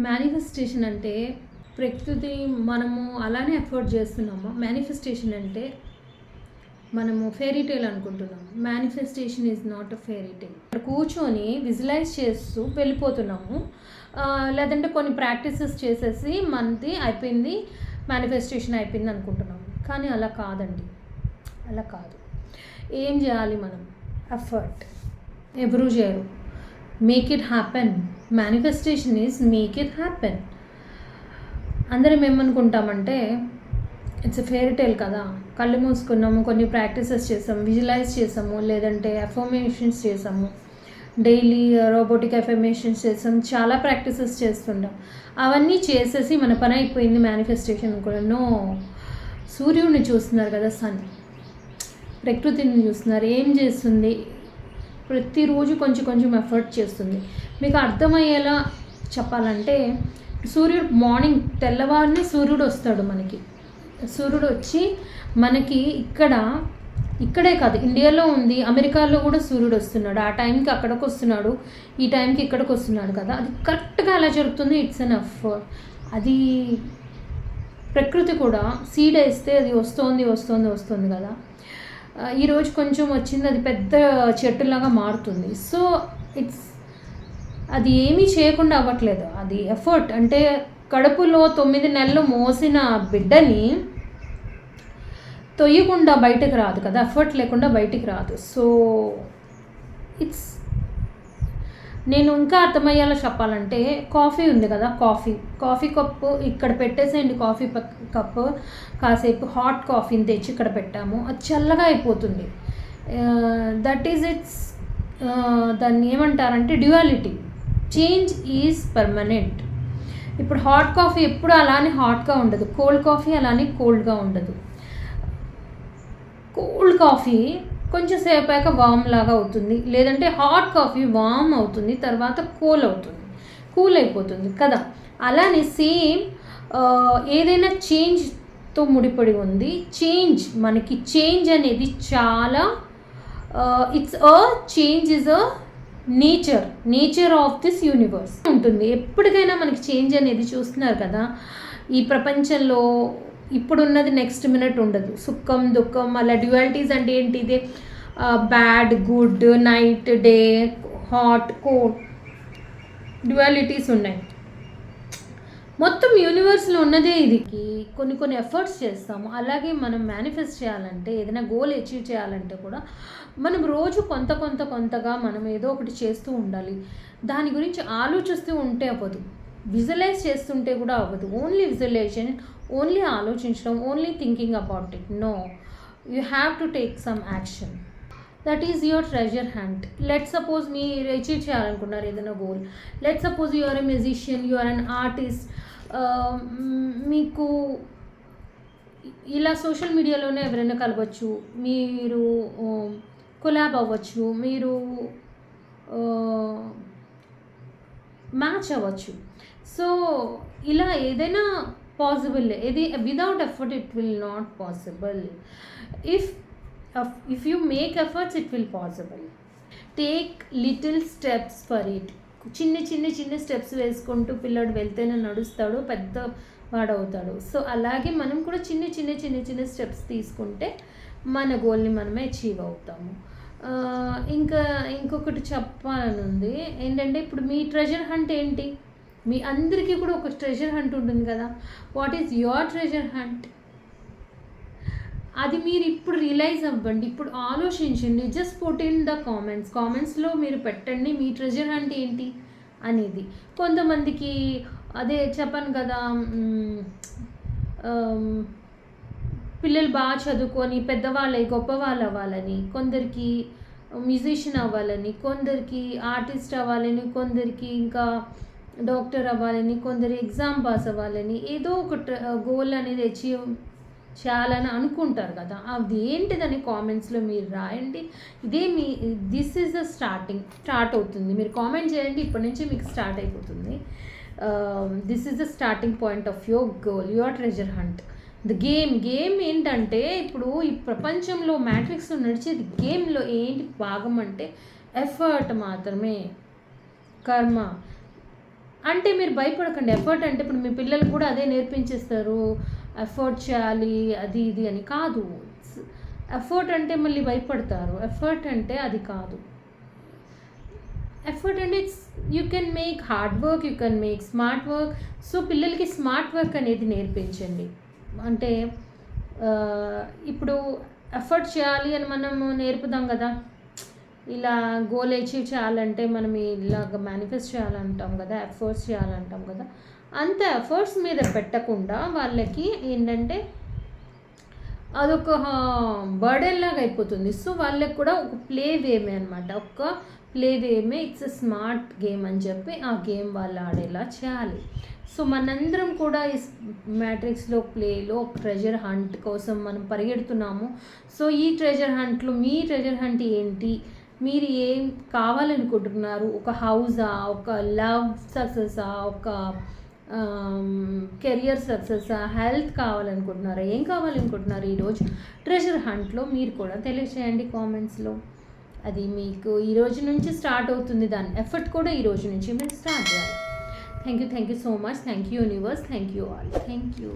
Manifestation అంటే ప్రకృతి మనము అలానే ఎఫర్ట్ చేస్తున్నాము. మేనిఫెస్టేషన్ అంటే మనము ఫెయిరీ అనుకుంటున్నాము. అనుకుంటున్నాం manifestation is not a fairy tale ఇక్కడ కూర్చొని విజువలైజ్ చేస్తూ వెళ్ళిపోతున్నాము. లేదంటే కొన్ని ప్రాక్టీసెస్ చేసేసి మనది అయిపోయింది మేనిఫెస్టేషన్ అయిపోయింది అనుకుంటున్నాము. కానీ అలా కాదండి. అలా కాదు. ఏం చేయాలి మనం? ఎఫర్ట్ ఎవరూ చేయరు. Make it happen manifestation is make it happen అందరం ఏమనుకుంటామంటే ఇట్స్ ఫెయిర్ టేల్ కదా. కళ్ళు మూసుకున్నాము కొన్ని ప్రాక్టీసెస్ చేసాము విజువలైజ్ చేసాము లేదంటే అఫర్మేషన్స్ చేసాము. డైలీ రోబోటిక్ అఫర్మేషన్స్ చేసాం చాలా ప్రాక్టీసెస్ చేస్తుంటాం. అవన్నీ చేసేసి మన పని అయిపోయింది మేనిఫెస్టేషన్ కూడా. నో సూర్యుడిని చూస్తున్నారు కదా సన్ ప్రకృతిని చూస్తున్నారు ఏం చేస్తుంది? ప్రతిరోజు కొంచెం కొంచెం ఎఫర్ట్ చేస్తుంది. మీకు అర్థమయ్యేలా చెప్పాలంటే సూర్యుడు మార్నింగ్ తెల్లవారిని సూర్యుడు వస్తాడు మనకి. సూర్యుడు వచ్చి మనకి ఇక్కడ ఇక్కడే కాదు ఇండియాలో ఉంది అమెరికాలో కూడా సూర్యుడు వస్తున్నాడు. ఆ టైంకి అక్కడికి వస్తున్నాడు ఈ టైంకి ఇక్కడికి వస్తున్నాడు కదా. అది కరెక్ట్గా ఎలా జరుగుతుంది? ఇట్స్ అన్ అఫ్ అది ప్రకృతి కూడా సీడ్ వేస్తే అది వస్తోంది వస్తోంది వస్తుంది కదా. ఈరోజు కొంచెం వచ్చింది అది పెద్ద చెట్టులాగా మారుతుంది. సో ఇట్స్ అది ఏమీ చేయకుండా అవ్వట్లేదు. అది ఎఫర్ట్ అంటే కడుపులో తొమ్మిది నెలలు మోసిన బిడ్డని తొయ్యకుండా బయటకు రాదు కదా. ఎఫర్ట్ లేకుండా బయటికి రాదు. సో ఇట్స్ నేను ఇంకా అర్థమయ్యేలా చెప్పాలంటే కాఫీ ఉంది కదా కాఫీ. కాఫీ కప్పు ఇక్కడ పెట్టేసేయండి కాఫీ కప్పు. కాసేపు హాట్ కాఫీని తెచ్చి ఇక్కడ పెట్టాము. అది చల్లగా అయిపోతుంది. దట్ ఈజ్ ఇట్స్ దాన్ని ఏమంటారంటే డ్యువాలిటీ చేంజ్ ఈజ్ పర్మనెంట్ ఇప్పుడు హాట్ కాఫీ ఎప్పుడు అలానే హాట్గా ఉండదు. కోల్డ్ కాఫీ అలానే కోల్డ్గా ఉండదు. కోల్డ్ కాఫీ కొంచెం సేపాక వామ్ లాగా అవుతుంది. లేదంటే హాట్ కాఫీ వామ్ అవుతుంది. తర్వాత కూల్ అవుతుంది. కూల్ అయిపోతుంది కదా. అలానే సేమ్ ఏదైనా చేంజ్తో ముడిపడి ఉంది. చేంజ్ మనకి చేంజ్ అనేది చాలా it's a change is a nature nature of this universe ఉంటుంది. ఎప్పటికైనా మనకి చేంజ్ అనేది చూస్తున్నారు కదా. ఈ ప్రపంచంలో ఇప్పుడున్నది నెక్స్ట్ మినిట్ ఉండదు. సుఖం దుఃఖం అలా డ్యువాలిటీస్ అంటే ఏంటి ఇది bad good night day hot cold dualities ఉన్నాయి. మొత్తం యూనివర్స్లో ఉన్నదే ఇది. కొన్ని కొన్ని ఎఫర్ట్స్ చేస్తాము. అలాగే మనం మేనిఫెస్ట్ చేయాలంటే ఏదైనా గోల్ అచీవ్ చేయాలంటే కూడా మనం రోజు కొంత కొంత కొంతగా మనం ఏదో ఒకటి చేస్తూ ఉండాలి. దాని గురించి ఆలోచిస్తూ ఉంటే అవ్వదు. విజువలైజ్ చేస్తుంటే కూడా అవ్వదు. ఓన్లీ విజువలైజేషన్ ఓన్లీ ఆలోచించడం only thinking about it no you have to take some action that is your treasure hunt let suppose మీరు అచీవ్ చేయాలనుకున్నారు ఏదైనా goal let suppose you are a musician you are an artist మీకు ఇలా social మీడియాలోనే ఎవరైనా కలవచ్చు. మీరు collab అవ్వచ్చు. మీరు మ్యాచ్ అవ్వచ్చు. సో ఇలా ఏదైనా పాసిబుల్ ఇది without effort it will not possible if if you make efforts it will possible take little steps for it చిన్న చిన్న చిన్న స్టెప్స్ వేసుకుంటూ పిల్లాడు వెళ్తేనే నడుస్తాడు పెద్ద వాడవుతాడు. సో అలాగే మనం కూడా చిన్న చిన్న చిన్న చిన్న స్టెప్స్ తీసుకుంటే మన గోల్ని మనమే అచీవ్ అవుతాము. ఇంకా ఇంకొకటి చెప్పాలనుంది ఏంటంటే ఇప్పుడు మీ ట్రెజర్ హంట్ ఏంటి? మీ అందరికీ కూడా ఒక ట్రెజర్ హంట్ ఉంటుంది కదా. What is your treasure hunt అది మీరు ఇప్పుడు రియలైజ్ అవ్వండి. ఇప్పుడు ఆలోచించండి. Just put in the comments కామెంట్స్లో మీరు పెట్టండి. మీ ట్రెజర్ అంటే ఏంటి అనేది. కొంతమందికి అదే చెప్పాను కదా పిల్లలు బాగా చదువుకొని పెద్దవాళ్ళై గొప్పవాళ్ళు అవ్వాలని కొందరికి మ్యూజిషియన్ అవ్వాలని కొందరికి ఆర్టిస్ట్ అవ్వాలని కొందరికి ఇంకా డాక్టర్ అవ్వాలని కొందరు ఎగ్జామ్ పాస్ అవ్వాలని ఏదో ఒక గోల్ అనేది అచీవ్ చేయాలని అనుకుంటారు కదా. అది ఏంటిదని కామెంట్స్లో మీరు రాయండి. ఇదే మీ this is the starting start అవుతుంది. మీరు కామెంట్ చేయండి ఇప్పటి నుంచి మీకు స్టార్ట్ అయిపోతుంది. This is the starting point of your goal your treasure hunt the game game ఏంటంటే ఇప్పుడు ఈ ప్రపంచంలో మ్యాట్రిక్స్లో నడిచేది గేమ్లో ఏంటి భాగం అంటే ఎఫర్ట్ మాత్రమే. కర్మ. అంటే మీరు భయపడకండి. ఎఫర్ట్ అంటే ఇప్పుడు మీ పిల్లలు కూడా అదే నేర్పించేస్తారు. ఎఫర్ట్ చేయాలి అది ఇది అని కాదు. ఎఫర్ట్ అంటే మళ్ళీ భయపడతారు. ఎఫర్ట్ అంటే అది కాదు. ఎఫర్ట్ అంటే it's you can make hard work you can make smart work so పిల్లలకి స్మార్ట్ వర్క్ అనేది నేర్పించండి. అంటే ఇప్పుడు ఎఫర్ట్ చేయాలి అని మనము నేర్పుదాం కదా. ఇలా గోల్ అచీవ్ చేయాలంటే మనం ఇలాగ మేనిఫెస్ట్ చేయాలంటాం కదా ఎఫర్ట్స్ చేయాలంటాం కదా. అంత ఎఫర్ట్స్ మీద పెట్టకుండా వాళ్ళకి ఏంటంటే అదొక బర్డెన్ లాగా అయిపోతుంది. సో వాళ్ళకి కూడా ఒక ప్లే వేమే అనమాట ఒక ప్లే వేమే ఇట్స్ ఎ స్మార్ట్ గేమ్ అని చెప్పి ఆ గేమ్ వాళ్ళు ఆడేలా చేయాలి. సో మనందరం కూడా ఈ మ్యాట్రిక్స్లో ప్లేలో ట్రెజర్ హంట్ కోసం మనం పరిగెడుతున్నాము. సో ఈ ట్రెజర్ హంట్లో మీ ట్రెజర్ హంట్ ఏంటి? మీరు ఏం కావాలనుకుంటున్నారు? ఒక హౌజా ఒక లవ్ సక్సెసా ఒక కెరియర్ సక్సెస్ హెల్త్ కావాలనుకుంటున్నారా? ఏం కావాలనుకుంటున్నారు ఈరోజు? ట్రెజర్ హంట్లో మీరు కూడా తెలియచేయండి కామెంట్స్లో అది మీకు ఈ రోజు నుంచి స్టార్ట్ అవుతుంది. దాని ఎఫర్ట్ కూడా ఈ రోజు నుంచి మీరు స్టార్ట్ చేయాలి. Thank you thank you so much thank you universe thank you all thank you